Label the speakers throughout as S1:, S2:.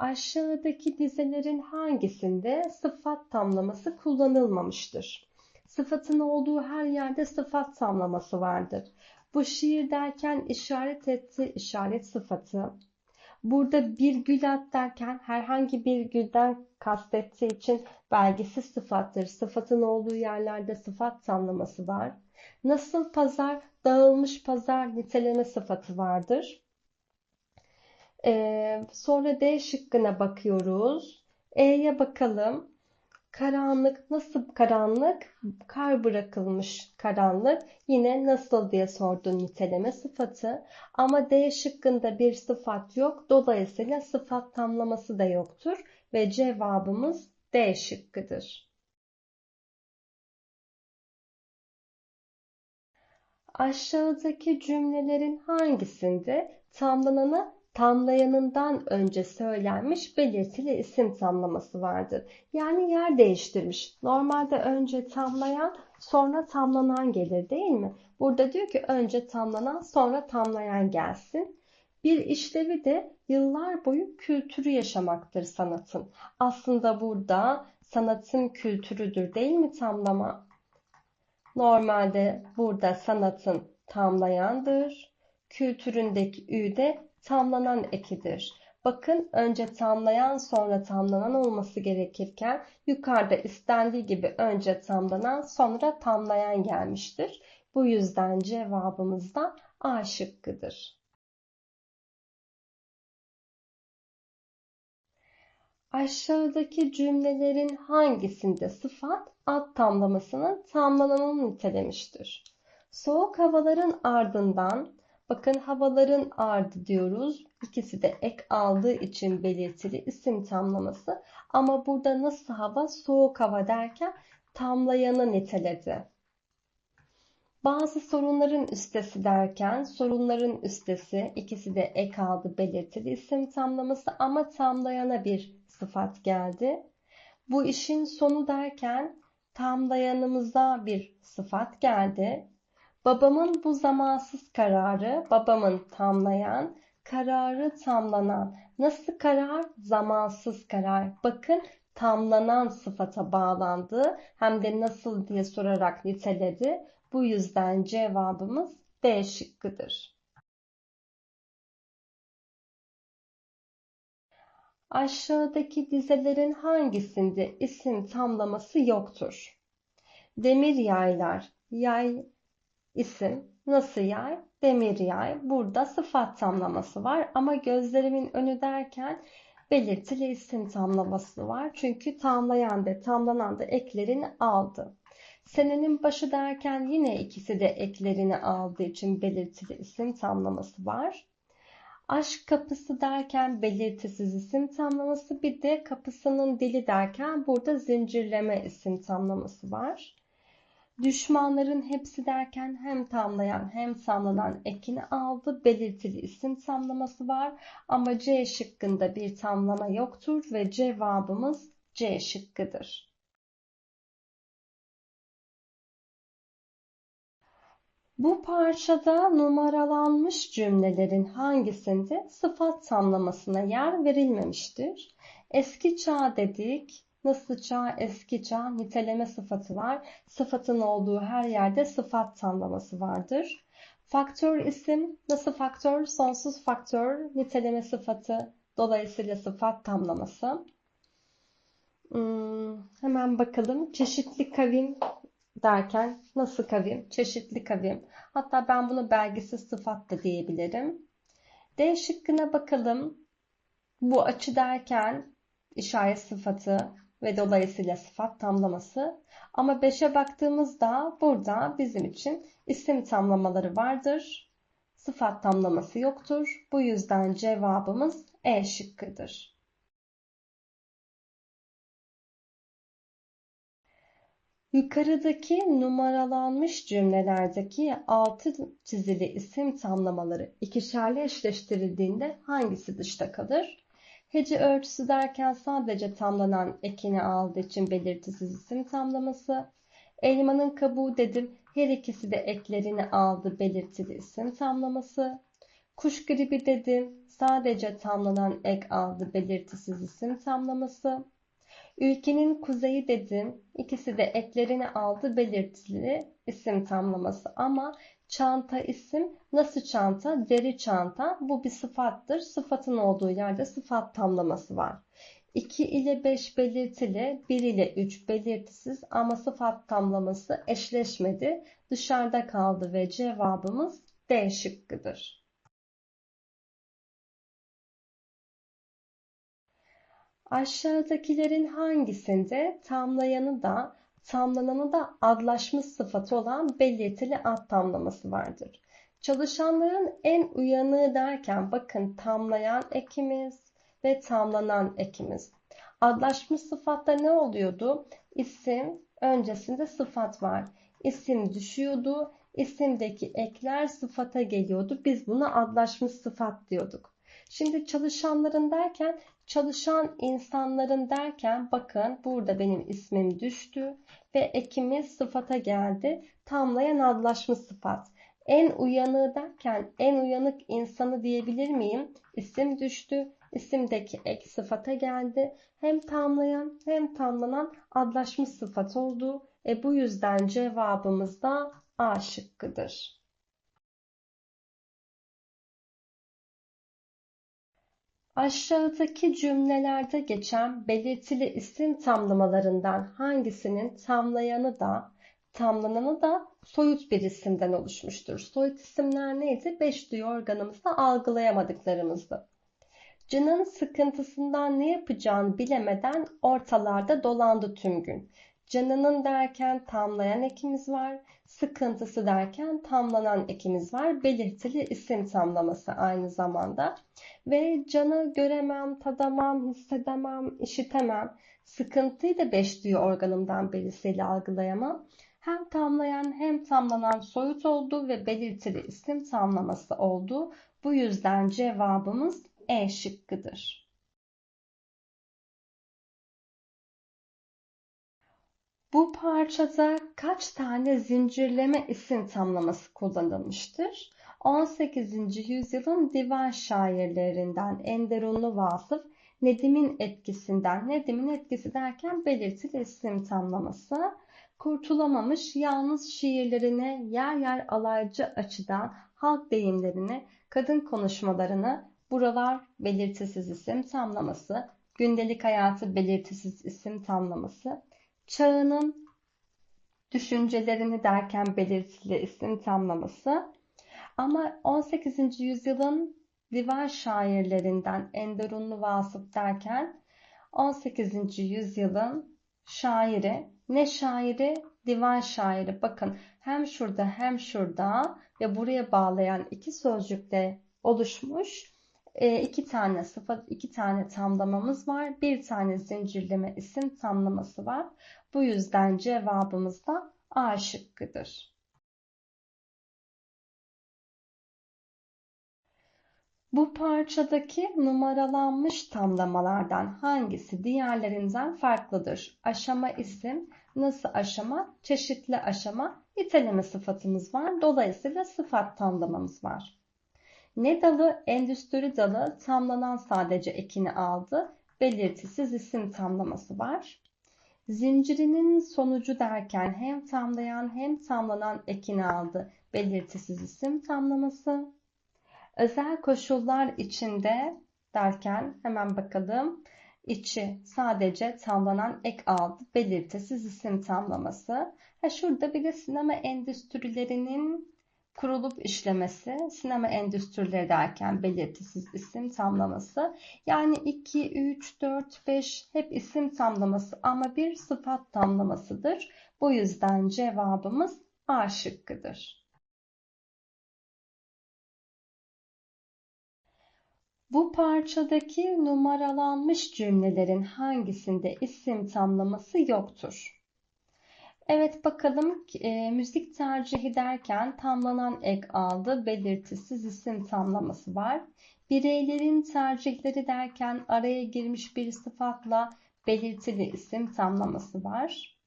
S1: Aşağıdaki dizelerin hangisinde sıfat tamlaması kullanılmamıştır? Sıfatın olduğu her yerde sıfat tamlaması vardır. Bu şiir derken işaret etti, işaret sıfatı. Burada bir gül at derken herhangi bir gülden kastettiği için belgesiz sıfattır. Sıfatın olduğu yerlerde sıfat tamlaması var. Nasıl pazar, dağılmış pazar niteleme sıfatı vardır. Ee, sonra D şıkkına bakıyoruz. E'ye bakalım. Karanlık nasıl karanlık? Kar bırakılmış karanlık. Yine nasıl diye sordu niteleme sıfatı. Ama D şıkkında bir sıfat yok. Dolayısıyla sıfat tamlaması da yoktur. Ve cevabımız D şıkkıdır. Aşağıdaki cümlelerin hangisinde tamlananı tamlayanından önce söylenmiş belirtili isim tamlaması vardır. Yani yer değiştirmiş. Normalde önce tamlayan sonra tamlanan gelir değil mi? Burada diyor ki önce tamlanan sonra tamlayan gelsin. Bir işlevi de yıllar boyu kültürü yaşamaktır sanatın. Aslında burada sanatın kültürüdür değil mi tamlama? Normalde burada sanatın tamlayandır. Kültüründeki ü de tamlanan ekidir. Bakın önce tamlayan sonra tamlanan olması gerekirken yukarıda istendiği gibi önce tamlanan sonra tamlayan gelmiştir. Bu yüzden cevabımız da A şıkkıdır. Aşağıdaki cümlelerin hangisinde sıfat ad tamlamasının tamlananını nitelemiştir? Soğuk havaların ardından Bakın havaların ardı diyoruz. İkisi de ek aldığı için belirtili isim tamlaması. Ama burada nasıl hava? Soğuk hava derken tamlayanı niteledi. Bazı sorunların üstesi derken sorunların üstesi ikisi de ek aldı belirtili isim tamlaması ama tamlayana bir sıfat geldi. Bu işin sonu derken tamlayanımıza bir sıfat geldi. Babamın bu zamansız kararı, babamın tamlayan, kararı tamlanan. Nasıl karar? Zamansız karar. Bakın tamlanan sıfata bağlandı. Hem de nasıl diye sorarak niteledi. Bu yüzden cevabımız D şıkkıdır. Aşağıdaki dizelerin hangisinde isim tamlaması yoktur? Demir yaylar, yay isim nasıl yay? Demir yay. Burada sıfat tamlaması var ama gözlerimin önü derken belirtili isim tamlaması var. Çünkü tamlayan da tamlanan da eklerini aldı. Senenin başı derken yine ikisi de eklerini aldığı için belirtili isim tamlaması var. Aşk kapısı derken belirtisiz isim tamlaması bir de kapısının dili derken burada zincirleme isim tamlaması var. Düşmanların hepsi derken hem tamlayan hem tamlanan ekini aldı. Belirtili isim tamlaması var ama C şıkkında bir tamlama yoktur ve cevabımız C şıkkıdır. Bu parçada numaralanmış cümlelerin hangisinde sıfat tamlamasına yer verilmemiştir? Eski çağ dedik, Nasıl çağ, eski çağ, niteleme sıfatı var. Sıfatın olduğu her yerde sıfat tamlaması vardır. Faktör isim, nasıl faktör, sonsuz faktör, niteleme sıfatı, dolayısıyla sıfat tamlaması. Hmm, hemen bakalım. Çeşitli kavim derken nasıl kavim? Çeşitli kavim. Hatta ben bunu belgesiz sıfat da diyebilirim. D şıkkına bakalım. Bu açı derken işaret sıfatı, ve dolayısıyla sıfat tamlaması. Ama 5'e baktığımızda burada bizim için isim tamlamaları vardır. Sıfat tamlaması yoktur. Bu yüzden cevabımız E şıkkıdır. Yukarıdaki numaralanmış cümlelerdeki altı çizili isim tamlamaları ikişerli eşleştirildiğinde hangisi dışta kalır? Hece ölçüsü derken sadece tamlanan ekini aldığı için belirtisiz isim tamlaması. Elmanın kabuğu dedim. Her ikisi de eklerini aldı belirtili isim tamlaması. Kuş gribi dedim. Sadece tamlanan ek aldı belirtisiz isim tamlaması. Ülkenin kuzeyi dedim. İkisi de eklerini aldı belirtili isim tamlaması. Ama çanta isim nasıl çanta? Deri çanta. Bu bir sıfattır. Sıfatın olduğu yerde sıfat tamlaması var. 2 ile 5 belirtili, 1 ile 3 belirtisiz ama sıfat tamlaması eşleşmedi. Dışarıda kaldı ve cevabımız D şıkkıdır. Aşağıdakilerin hangisinde tamlayanı da tamlananı da adlaşmış sıfatı olan belirtili ad tamlaması vardır? Çalışanların en uyanığı derken bakın tamlayan ekimiz ve tamlanan ekimiz. Adlaşmış sıfatta ne oluyordu? İsim öncesinde sıfat var. İsim düşüyordu. İsimdeki ekler sıfata geliyordu. Biz buna adlaşmış sıfat diyorduk. Şimdi çalışanların derken çalışan insanların derken bakın burada benim ismim düştü ve ekimiz sıfata geldi. Tamlayan adlaşmış sıfat. En uyanığı derken en uyanık insanı diyebilir miyim? İsim düştü. İsimdeki ek sıfata geldi. Hem tamlayan hem tamlanan adlaşmış sıfat oldu. E bu yüzden cevabımız da A şıkkıdır. Aşağıdaki cümlelerde geçen belirtili isim tamlamalarından hangisinin tamlayanı da tamlananı da soyut bir isimden oluşmuştur? Soyut isimler neydi? Beş duyu organımızda algılayamadıklarımızdı. Canın sıkıntısından ne yapacağını bilemeden ortalarda dolandı tüm gün. Canının derken tamlayan ekimiz var. Sıkıntısı derken tamlanan ekimiz var. Belirtili isim tamlaması aynı zamanda. Ve canı göremem, tadamam, hissedemem, işitemem. Sıkıntıyı da beş duyu organımdan birisiyle algılayamam. Hem tamlayan hem tamlanan soyut oldu ve belirtili isim tamlaması oldu. Bu yüzden cevabımız E şıkkıdır. Bu parçada kaç tane zincirleme isim tamlaması kullanılmıştır? 18. yüzyılın divan şairlerinden Enderunlu Vasıf Nedim'in etkisinden, Nedim'in etkisi derken belirtili isim tamlaması, kurtulamamış yalnız şiirlerine yer yer alaycı açıdan halk deyimlerini, kadın konuşmalarını, buralar belirtisiz isim tamlaması, gündelik hayatı belirtisiz isim tamlaması, çağının düşüncelerini derken belirtili isim tamlaması, ama 18. yüzyılın divan şairlerinden Enderunlu Vasıf derken 18. yüzyılın şairi ne şairi? Divan şairi. Bakın hem şurada hem şurada ve buraya bağlayan iki sözcükle oluşmuş iki tane sıfat, iki tane tamlamamız var. Bir tane zincirleme isim tamlaması var. Bu yüzden cevabımız da A şıkkıdır. Bu parçadaki numaralanmış tamlamalardan hangisi diğerlerinden farklıdır? Aşama isim, nasıl aşama, çeşitli aşama, niteleme sıfatımız var. Dolayısıyla sıfat tamlamamız var. Ne dalı, endüstri dalı tamlanan sadece ekini aldı. Belirtisiz isim tamlaması var. Zincirinin sonucu derken hem tamlayan hem tamlanan ekini aldı. Belirtisiz isim tamlaması. Özel koşullar içinde derken hemen bakalım. İçi sadece tamlanan ek aldı. Belirtisiz isim tamlaması. Ha şurada bir de sinema endüstrilerinin kurulup işlemesi, sinema endüstrileri derken belirtisiz isim tamlaması. Yani 2, 3, 4, 5 hep isim tamlaması ama bir sıfat tamlamasıdır. Bu yüzden cevabımız A şıkkıdır. Bu parçadaki numaralanmış cümlelerin hangisinde isim tamlaması yoktur? Evet bakalım e, müzik tercihi derken tamlanan ek aldı belirtisiz isim tamlaması var. Bireylerin tercihleri derken araya girmiş bir sıfatla belirtili isim tamlaması var.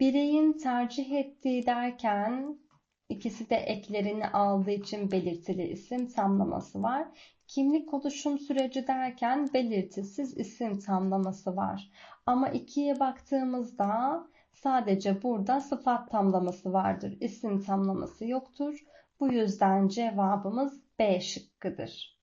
S1: Bireyin tercih ettiği derken İkisi de eklerini aldığı için belirtili isim tamlaması var. Kimlik oluşum süreci derken belirtisiz isim tamlaması var. Ama ikiye baktığımızda sadece burada sıfat tamlaması vardır. İsim tamlaması yoktur. Bu yüzden cevabımız B şıkkıdır.